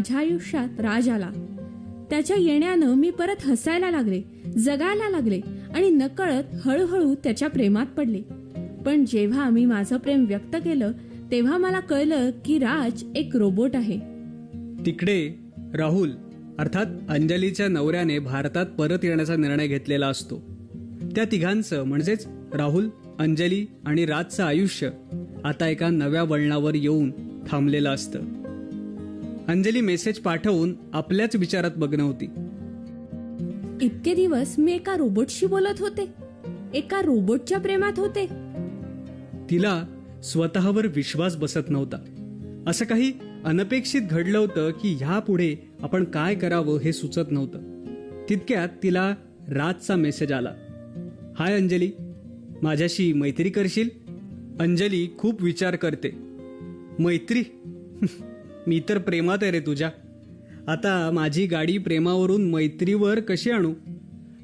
माझ्या आयुष्यात राज आला. त्याच्या येण्यानं मी परत हसायला लागले जगायला लागले आणि नकळत हळूहळू त्याच्या प्रेमात पडले. पण जेव्हा मी माझं प्रेम व्यक्त केलं तेव्हा मला कळलं की राज एक रोबोट आहे. तिकडे राहुल अर्थात अंजलीच्या नवऱ्याने भारतात परत येण्याचा निर्णय घेतलेला असतो. त्या तिघांचं म्हणजेच राहुल अंजली आणि राजचं आयुष्य आता एका नव्या वळणावर येऊन थांबलेलं असतं. अंजली मेसेज पाठवून आपल्याच विचारात बघणं होती. इतके दिवस मी एका रोबोटशी बोलत होते. एका रोबोटच्या प्रेमात होते. तिला स्वतःवर विश्वास बसत नव्हता. असं काही अनपेक्षित घडलं होतं की ह्यापुढे आपण काय करावं हे सुचत नव्हतं. तितक्यात तिला राजचा मेसेज आला. हाय अंजली माझ्याशी मैत्री करशील? अंजली खूप विचार करते. मैत्री? मी तर प्रेमात आहे रे तुझ्या. आता माझी गाडी प्रेमावरून मैत्रीवर कशी आणू?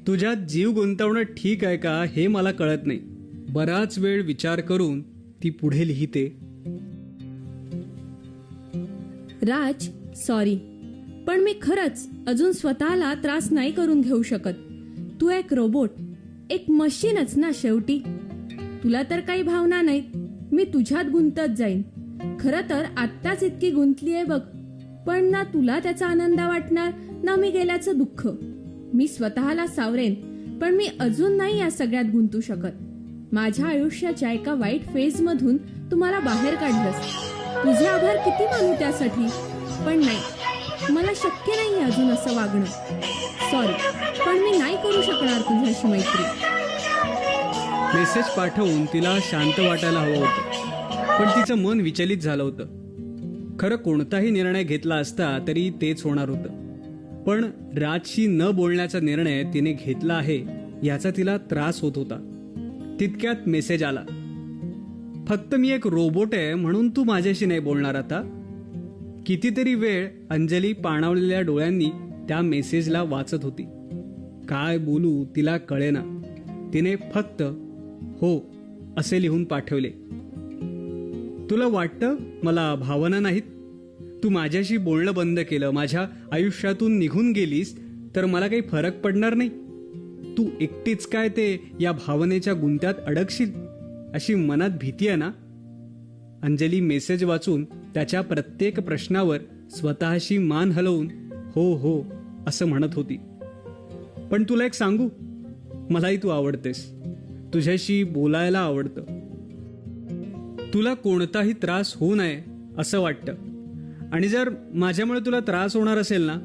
तुझ्यात जीव गुंतवणं ठीक आहे का हे मला कळत नाही. बराच वेळ विचार करून ती पुढे लिहिते. राज सॉरी पण मी खरंच अजून स्वतःला त्रास नाही करून घेऊ शकत. तू एक रोबोट एक मशीनच ना शेवटी. तुला तर काही भावना नाहीत. मी तुझ्यात गुंतत जाईन. खरं तर आत्ताच इतकी गुंतली आहे बघ. पण ना तुला त्याचा आनंद वाटणार ना मी गेल्याचं दुःख. मी स्वतःला सावरेन पण मी अजून नाही या सगळ्यात गुंतू शकत. माझ्या आयुष्याच्या एका वाईट फेज मधून तुम्हाला बाहेर काढलंस. तुझे आभार किती मानू त्यासाठी? पण नाही मला शक्य नाही अजून असं वागणं. सॉरी पण मी नाही करू शकणार तुझ्याशी मैत्री. मेसेज पाठवून तिला शांत वाटायला हवं होतं. पण तिचं मन विचलित झालं होतं. खरं कोणताही निर्णय घेतला असता तरी तेच होणार होतं. पण राजशी न बोलण्याचा निर्णय तिने घेतला आहे याचा तिला त्रास होत होता. तितक्यात मेसेज आला. फक्त मी एक रोबोट आहे म्हणून तू माझ्याशी नाही बोलणार आता. कितीतरी वेळ अंजली पाणावलेल्या डोळ्यांनी त्या मेसेजला वाचत होती. काय बोलू तिला कळेना. तिने फक्त हो असे लिहून पाठवले. तुला वाटतं मला भावना नाहीत? तू माझ्याशी बोलणं बंद केलं माझ्या आयुष्यातून निघून गेलीस तर मला काही फरक पडणार नाही? तू एकटीच काय ते या भावनेच्या गुंत्यात अडकशील अशी मनात भीती आहे ना? अंजली मेसेज वाचून त्याच्या प्रत्येक प्रश्नावर स्वतःशी मान हलवून हो हो असं म्हणत होती. पण तुला एक सांगू मलाही तू आवडतेस. तुझ्याशी बोलायला आवडतं. तुला कोणताही त्रास होऊ नये असं वाटतं. आणि जर माझ्यामुळे तुला त्रास होणार असेल ना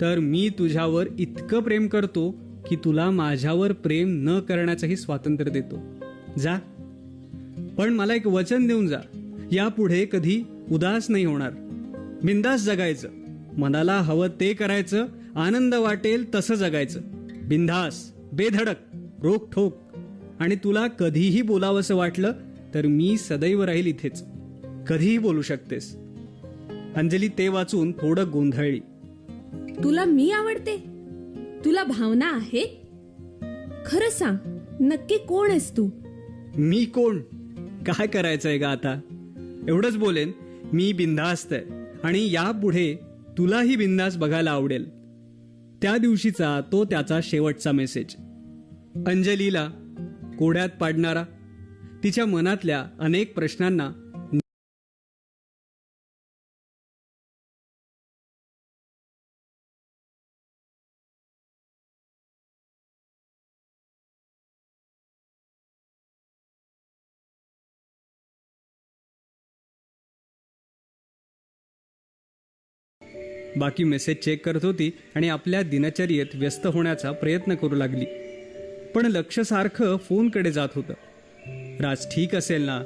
तर मी तुझ्यावर इतकं प्रेम करतो की तुला माझ्यावर प्रेम न करण्याचंही स्वातंत्र्य देतो. जा. पण मला एक वचन देऊन जा. यापुढे कधी उदास नाही होणार. बिंदास जगायचं. मनाला हवं ते करायचं आनंद वाटेल तसं जगायचं. बिंदास बेधडक रोक ठोक आणि तुला कधीही बोलावंसं वाटलं तर मी सदैव राहील इथेच. कधीही बोलू शकतेस. अंजली ते वाचून थोडं गोंधळली. तुला मी आवडते? तुला भावना आहेत? खरं सांग नक्की कोण आहेस तू? मी कोण? काय करायचंय का आता? एवढंच बोलेन मी बिंदास्त आहे. आणि यापुढे तुलाही बिंदास बघायला आवडेल. त्या दिवशीचा तो त्याचा शेवटचा मेसेज अंजलीला कोड्यात पाडणारा तिच्या मनातल्या अनेक प्रश्नांना बाकी मेसेज चेक करत होती आणि आपल्या दिनचर्येत व्यस्त होण्याचा प्रयत्न करू लागली. पण लक्ष सारखं फोनकडे जात होतं. राज ठीक असेल ना?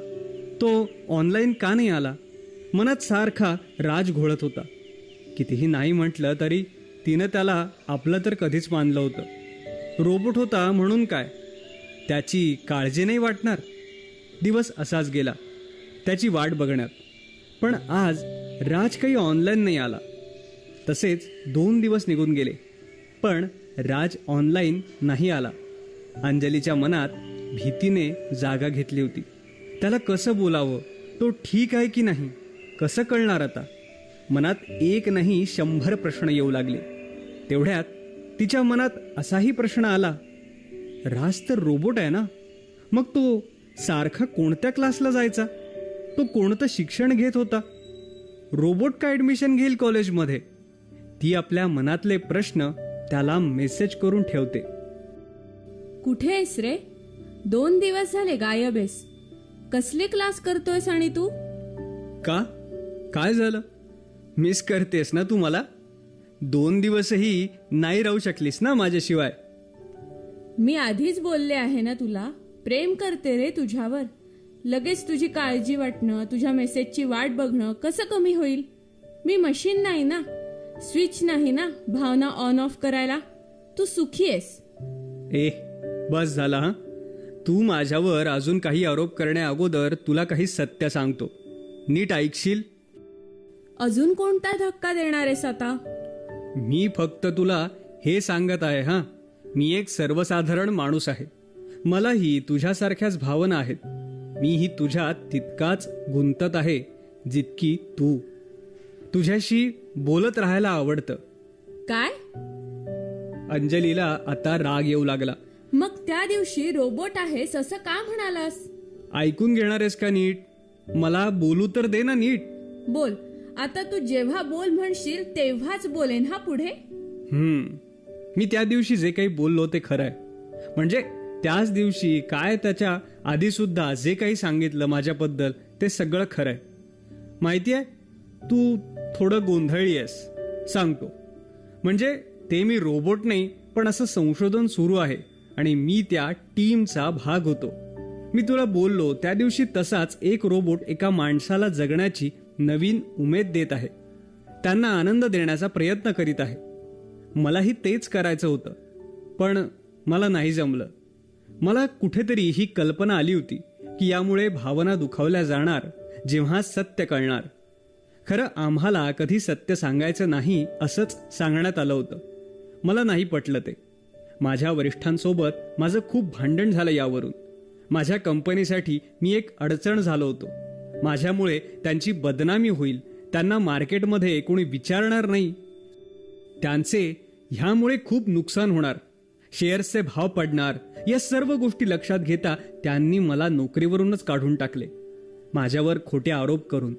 तो ऑनलाईन का नाही आला? मनात सारखा राज घोळत होता. कितीही नाही म्हटलं तरी तिनं त्याला आपलं तर कधीच मानलं होतं. रोबोट होता म्हणून काय? त्याची काळजी नाही वाटणार? दिवस असाच गेला. त्याची वाट बघण्यात. पण आज राज काही ऑनलाईन नाही आला. तसेच दोन दिवस निघून गेले. पण राज ऑनलाईन नाही आला. अंजलीच्या मनात भीतीने जागा घेतली होती. त्याला कसं बोलावं तो ठीक आहे की नाही कसं कळणार आता? मनात एक नाही शंभर प्रश्न येऊ लागले. तेवढ्यात तिच्या मनात असाही प्रश्न आला राज तर रोबोट आहे ना? मग तो सारखा कोणत्या क्लासला जायचा? तो कोणतं शिक्षण घेत होता? रोबोट का ऍडमिशन घेईल कॉलेजमध्ये? ती आपल्या मनातले प्रश्न त्याला मेसेज करून ठेवते. कुठे आहेस रे? दोन दिवस झाले गायब आहेस. कसले क्लास करतोयस आणि तू? का? काय झालं? मिस करतेस ना तू मला? दोन दिवसही नाही राहू शकलीस ना माझ्याशिवाय. मी आधीच बोलले आहे ना तुला प्रेम करते रे तुझ्यावर. लगेच तुझी काळजी वाटणं तुझ्या मेसेजची वाट बघणं कसं कमी होईल? मी मशीन नाही ना? स्विच नाही ना? भावना ऑन ऑफ करायला? तू सुखी आहेस. ए बस झाला हा? तू माझ्यावर अजून काही आरोप करण्या अगोदर तुला काही सत्य सांगतो. नीट ऐकशील? अजून कोणता धक्का देणार आहेस आता? मी फक्त तुला हे सांगत आहे हा. मी एक सर्वसाधारण माणूस आहे. मलाही तुझ्यासारख्याच भावना आहेत. मीही तुझ्यात तितकाच गुंतत आहे जितकी तू. तुझ्याशी बोलत राहायला आवडतं. काय? अंजलीला आता राग येऊ लागला. मग त्या दिवशी रोबोट आहेस असं का म्हणालास? ऐकून घेणार आहेस का नीट? मला बोलू तर दे ना नीट. बोल. आता तू जेव्हा बोल म्हणशील तेव्हाच बोलेन हा पुढे? हम्म. मी त्या दिवशी जे काही बोललो ते खरं आहे. म्हणजे त्याच दिवशी काय त्याच्या आधी सुद्धा जे काही सांगितलं माझ्याबद्दल ते सगळं खरं आहे. माहिती आहे? तू थोडं गोंधळी आहेस. सांगतो. म्हणजे ते मी रोबोट नाही पण असं संशोधन सुरू आहे. आणि मी त्या टीमचा भाग होतो. मी तुला बोललो त्या दिवशी तसाच एक रोबोट एका माणसाला जगण्याची नवीन उमेद देत आहे. त्यांना आनंद देण्याचा प्रयत्न करीत आहे. मलाही तेच करायचं होतं. पण मला नाही जमलं. मला कुठेतरी ही कल्पना आली होती की यामुळे भावना दुखावल्या जाणार जेव्हा सत्य कळणार. खरं आम्हाला कधी सत्य सांगायचं नाही असंच सांगण्यात आलं होतं. मला नाही पटलं ते. माझ्या वरिष्ठांसोबत माझं खूप भांडण झालं यावरून. माझ्या कंपनीसाठी मी एक अडचण झालो होतो. माझ्यामुळे त्यांची बदनामी होईल त्यांना मार्केटमध्ये कोणी विचारणार नाही. त्यांचे ह्यामुळे खूप नुकसान होणार. शेअर्सचे भाव पडणार या सर्व गोष्टी लक्षात घेता त्यांनी मला नोकरीवरूनच काढून टाकले. माझ्यावर खोटे आरोप करून.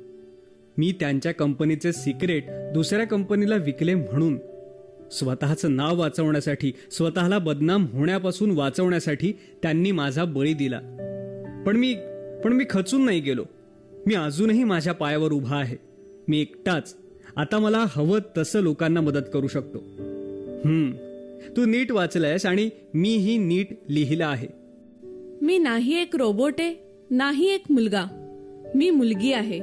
मी त्यांच्या कंपनीचे सिक्रेट दुसऱ्या कंपनीला विकले म्हणून स्वतःचं नाव वाचवण्यासाठी स्वतःला बदनाम होण्यापासून वाचवण्यासाठी त्यांनी माझा बळी दिला. पण मी पण मी खचून नाही गेलो. मी अजूनही माझ्या पायावर उभा आहे. मी एकटाच. आता मला हवं तसं लोकांना मदत करू शकतो. हम्म. तू नीट वाचलंयस आणि मीही नीट लिहिलं आहे. मी नाही एक रोबोट आहे नाही एक मुलगा. मी मुलगी आहे.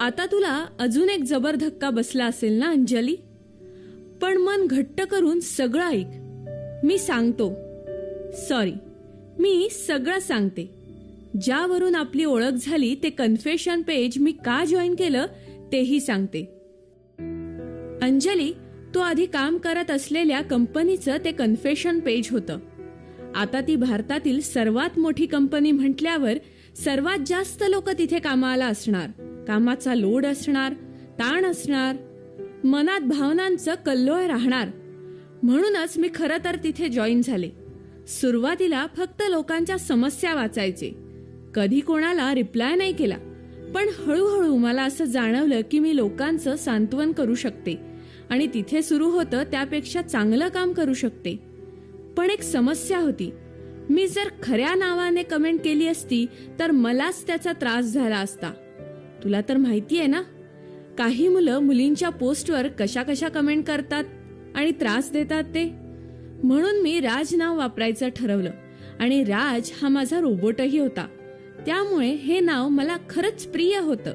आता तुला अजून एक जबर धक्का बसला असेल ना अंजली? पण मन घट्ट करून सगळं ऐक. मी सांगतो. सॉरी मी सगळं सांगते. ज्यावरून आपली ओळख झाली ते कन्फेशन पेज मी का जॉईन केलं तेही सांगते. अंजली तो आधी काम करत असलेल्या कंपनीचं ते कन्फेशन पेज होतं. आता ती भारतातील सर्वात मोठी कंपनी म्हटल्यावर सर्वात जास्त लोक तिथे कामाला असणार. कामाचा लोड असणार ताण असणार. मनात भावनांचं कल्लोळ राहणार. म्हणूनच मी खरं तर तिथे जॉईन झाले. सुरुवातीला फक्त लोकांच्या समस्या वाचायचे. कधी कोणाला रिप्लाय नाही केला. पण हळूहळू मला असं जाणवलं की मी लोकांचं सांत्वन करू शकते आणि तिथे सुरू होतं त्यापेक्षा चांगलं काम करू शकते. पण एक समस्या होती. मी जर खऱ्या नावाने कमेंट केली असती तर मलाच त्याचा त्रास झाला असता. तुला तर माहिती आहे ना? काही मुलं मुलींच्या पोस्टवर कशा कशा कमेंट करतात आणि त्रास देतात ते? म्हणून मी राज नाव वापरायचं ठरवलं आणि राज हा माझा रोबोटही होता. त्यामुळे हे नाव मला खरंच प्रिय होतं.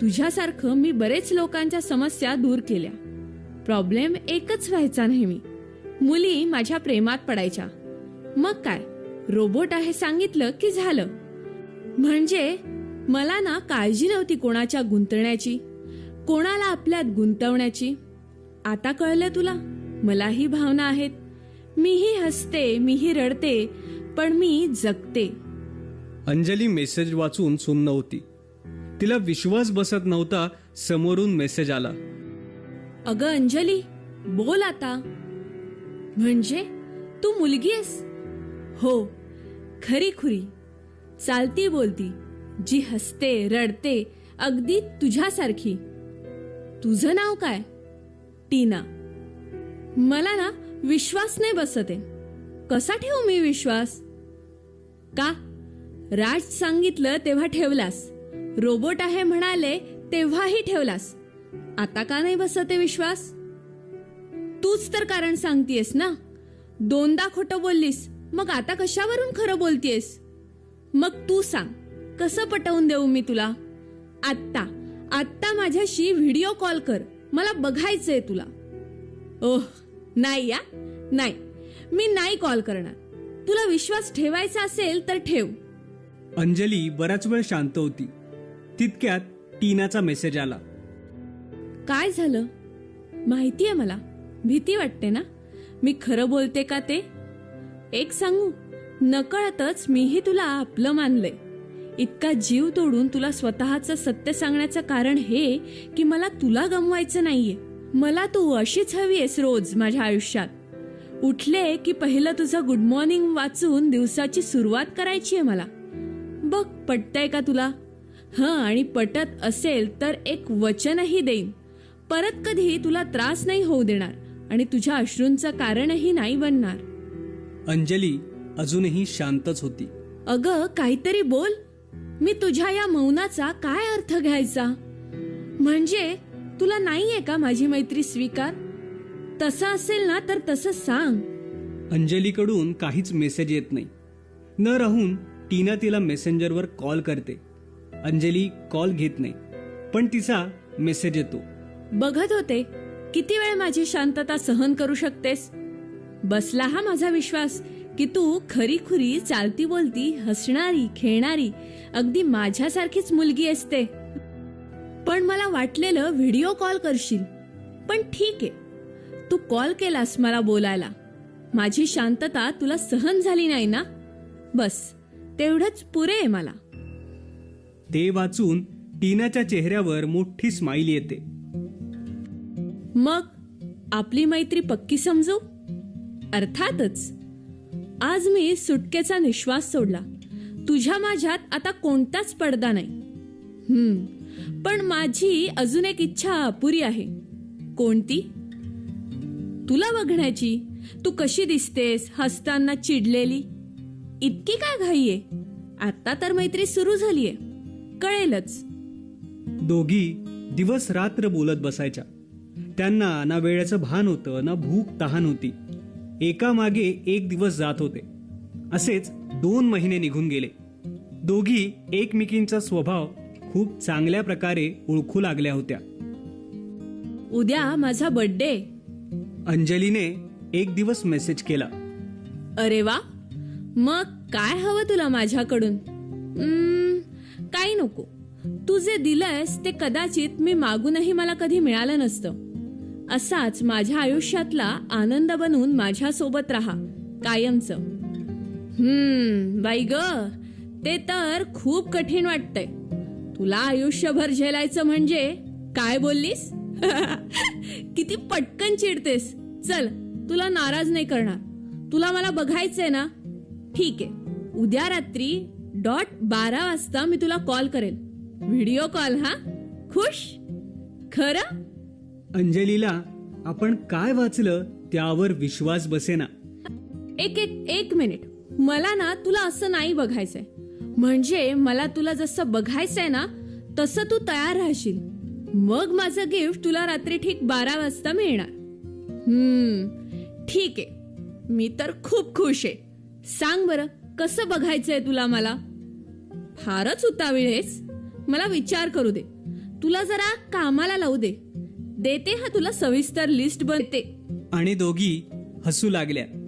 तुझ्यासारखं मी बरेच लोकांच्या समस्या दूर केल्या. प्रॉब्लेम एकच व्हायचा नेहमी. मुली माझ्या प्रेमात पडायच्या. मग काय? रोबोट आहे सांगितलं की झालं? म्हणजे मला ना काळजी नव्हती कोणाच्या गुंतण्याची. कोणाला आपल्यात गुंतवण्याची? आता कळलं तुला? मलाही भावना आहेत. मीही हसते मीही रडते पण मी जगते. अंजली मेसेज वाचून सुन्न होती. तिला विश्वास बसत नव्हता समोरून मेसेज आला. अगं अंजली बोल आता. म्हणजे? तू मुलगी आहेस? हो. खरी खुरी. चालती बोलती. जी हसते रडते अगदी तुझ्यासारखी. तुझं नाव काय? टीना. मला ना विश्वास नाही बसत. आहे कसा ठेवू मी विश्वास? का? राज सांगितलं तेव्हा ठेवलास. रोबोट आहे म्हणाले तेव्हाही ठेवलास. आता का नाही बसत आहे विश्वास? तूच तर कारण सांगतेस ना? दोनदा खोटं बोललीस मग आता कशावरून खरं बोलतेस मग तू सांग कसं पटवून देऊ मी तुला? आत्ता. आत्ता माझ्याशी व्हिडिओ कॉल कर. मला बघायचंय तुला. ओह नाही या. नाही. मी नाही कॉल करणार. तुला विश्वास ठेवायचा असेल तर ठेव. अंजली बराच वेळ शांत होती. तितक्यात टीनाचा मेसेज आला. काय झालं? माहितीये मला. भीती वाटते ना? मी खरं बोलते का ते? एक सांगू. नकळतच मीही तुला आपलं मानलंय. इतका जीव तोडून तुला स्वतःचं सत्य सांगण्याचं कारण हे की मला तुला गमवायचं नाहीये. मला तू अशीच हवी आहेस रोज माझ्या आयुष्यात. उठले की पहिलं तुझं गुड मॉर्निंग वाचून दिवसाची सुरुवात करायची आहे मला. बघ पटतंय का तुला? हं आणि पटत असेल तर एक वचनही देईन. परत कधी तुला त्रास नाही होऊ देणार आणि तुझ्या अश्रूंचं कारणही नाही बनणार. अंजली अजूनही शांतच होती. अगं काहीतरी बोल. मी तुझ्या या मौनाचा काय अर्थ घ्यायचा? म्हणजे तुला नाहीये का माझी मैत्री स्वीकार? तसं असेल ना तर तसं सांग. अंजलीकडून काहीच मेसेज येत नाही. न राहून टीना तिला मेसेंजरवर कॉल करते. अंजली कॉल घेत नाही पण तिचा मेसेज येतो. बघत होते किती वेळ माझी शांतता सहन करू शकतेस? बसला हा माझा विश्वास. की तू खरी खुरी चालती बोलती हसणारी खेळणारी अगदी माझ्यासारखीच मुलगी असते. पण मला वाटलेलं व्हिडिओ कॉल करशील. पण ठीक आहे. तू कॉल केलास मला बोलायला. माझी शांतता तुला सहन झाली नाही ना? बस तेवढंच पुरे आहे मला. ते वाचून टीनाच्या चेहऱ्यावर मोठी स्माईल येते. मग आपली मैत्री पक्की समजू? अर्थातच. आज मी सुटकेचा निश्वास सोडला. तुझ्या माझ्यात आता कोणताच पडदा नाही. हम्म पण माझी अजून एक इच्छा अपुरी आहे. कोणती? तुला बघण्याची. तू कशी दिसतेस? हसताना चिडलेली. इतकी काय घाईये? आता तर मैत्री सुरू झालीये. कळेलच. दोघी दिवस रात्र बोलत बसायच्या. त्यांना ना वेळेचं भान होतं ना भूक तहान होती. एका मागे एक दिवस जात होते. असेच दोन महिने निघून गेले. दोघी एकमेकींचा स्वभाव खूप चांगल्या प्रकारे ओळखू लागल्या होत्या. उद्या माझा बर्थडे अंजलीने एक दिवस मेसेज केला. अरे वा. मग काय हवं तुला माझ्याकडून? काही नको. तू जे दिलंयस ते कदाचित मी मागूनही मला कधी मिळालं नसतं. असाच माझ्या आयुष्यातला आनंद बनून माझ्यासोबत राहा. कायमच. हम्म बाई ग ते तर खूप कठीण वाटतंय. तुला आयुष्यभर झेलायचं म्हणजे काय बोललीस? किती पटकन चिडतेस. चल तुला नाराज नाही करणार. तुला मला बघायचंय ना? ठीक आहे उद्या रात्री डॉट बारा वाजता मी तुला कॉल करेल व्हिडिओ कॉल हा? खुश? खरं? अंजलीला आपण काय वाचलं त्यावर विश्वास बसेना. एक एक एक मिनिट. मला ना तुला असं नाही बघायचंय. म्हणजे मला तुला जसं बघायचंय ना तसं तू तयार राहशील. मग माझं गिफ्ट तुला रात्री ठीक बारा वाजता मिळणार. हम्म ठीक आहे. मी तर खूप खुश आहे. सांग बरं कसं बघायचंय तुला मला? फारच उतावीळेस मला विचार करू दे. तुला जरा कामाला लावू दे. देते हा तुला सविस्तर लिस्ट बनते. आणि दोघी हसू लागल्या.